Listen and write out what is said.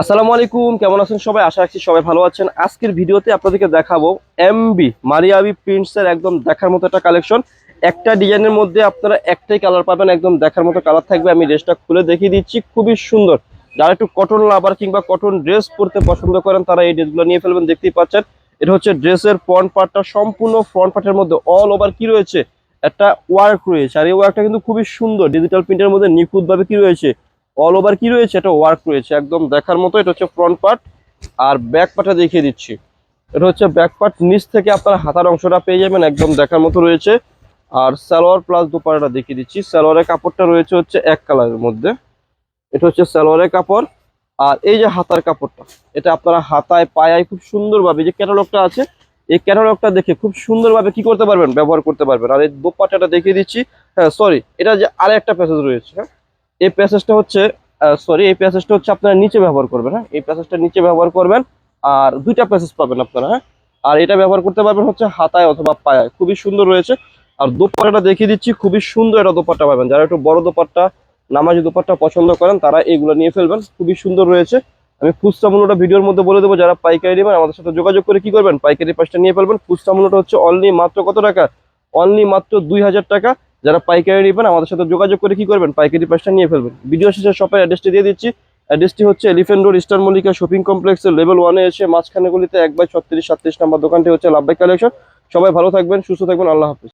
আসসালামু আলাইকুম, কেমন আছেন সবাই? আশা রাখছি সবাই ভালো আছেন। আজকের ভিডিওতে আপনাদেরকে দেখাবো এমবি মারিয়াবি প্রিন্টসের একদম দেখার মতো একটা কালেকশন একটা ডিজাইনের মধ্যে আপনারা একটাই কালার পাবেন, একদম দেখার মতো কালার থাকবে। আমি ড্রেসটা খুলে দেখিয়ে দিচ্ছি, খুবই সুন্দর। যারা একটু কটন লাভার কিংবা কটন ড্রেস পরতে পছন্দ করেন, তারা এই ড্রেসগুলো নিয়ে ফেলবেন, দেখতেই পাচ্ছেন। এটা হচ্ছে ড্রেসের ফ্রন্ট পার্টটা সম্পূর্ণ ফ্রন্ট পার্টের মধ্যে অল ওভার কি রয়েছে? একটা ওয়ার্ক রয়েছে। আর এই ওয়ার্কটা কিন্তু খুবই সুন্দর। ডিজিটাল প্রিন্টের মধ্যে নিখুঁতভাবে কি রয়েছে? অল ওভার কি রয়েছে? এটা ওয়ার্ক রয়েছে। একদম দেখার মতো এটা হচ্ছে ফ্রন্ট পার্ট আর ব্যাক পার্টটা দেখিয়ে দিচ্ছি। এটা হচ্ছে ব্যাক পার্ট নিচ থেকে আপনার হাতার অংশটা পেয়ে যাবেন, একদম দেখার মতো রয়েছে। আর সালোয়ার প্লাস দুপাড়াটা দেখিয়ে দিচ্ছি। সালোয়ারের কাপড়টা রয়েছে হচ্ছে এক কালারের মধ্যে। এটা হচ্ছে সালোয়ারের কাপড়। আর এই যে হাতার কাপড়টা, এটা আপনারা হাতায়, পায়ায় খুব সুন্দরভাবে যে ক্যাটালগটা আছে, এই ক্যাটালগটা দেখে খুব সুন্দরভাবে কি করতে পারবেন? ব্যবহার করতে পারবেন। আর এই দোপাট্টাটা দেখিয়ে দিচ্ছি। হ্যাঁ সরি এটা যে আরেকটা একটা প্যাসেজ রয়েছে হ্যাঁ এই প্যাসেজটা হচ্ছে সরি এই প্যাসেজটা হচ্ছে আপনারা নিচে ব্যবহার করবেন হ্যাঁ? এই প্যাসেজটা নিচে ব্যবহার করবেন, আর দুইটা প্যাসেজ পাবেন আপনারা হ্যাঁ? আর এটা ব্যবহার করতে পারবেন হচ্ছে হাতায় অথবা পায়ায় খুবই সুন্দর রয়েছে। আর দোপাট্টাটা দেখিয়ে দিচ্ছি, খুবই সুন্দর একটা দোপাট্টা পাবেন। যারা একটু বড় দোপাট্টা, নামাজি দোপাট্টা পছন্দ করেন, তারা এইগুলো নিয়ে ফেলবেন, খুবই সুন্দর রয়েছে। আমি খুচরা মূল্যটা ভিডিওর মধ্যে বলে দেবো, যারা পাইকারি নেবেন, আমাদের সাথে যোগাযোগ করে কি করবেন? পাইকারি পাঁচটা নিয়ে ফেলবেন। খুচরা মূল্যটা হচ্ছে অনলি মাত্র কত টাকা? অনলি মাত্র দুই হাজার টাকা। যারা পাইকারি নেবেন, আমাদের সাথে যোগাযোগ করে কি করবেন? পাইকারি প্রাইসটা নিয়ে ফেলবেন। ভিডিও শেষে শপের অ্যাড্রেসটি দিয়ে দিচ্ছি। অ্যাড্রেসটি হচ্ছে elephant road eastern Mallika shopping কমপ্লেক্সের লেভেল ওয়ানে এসে মাঝখানে গলিতে এক বাই ছত্রিশ সাতত্রিশ নাম্বার দোকানটি হচ্ছে লাভবাই কালেকশন সবাই ভালো থাকবেন, সুস্থ থাকবেন, আল্লাহ হাফিজ।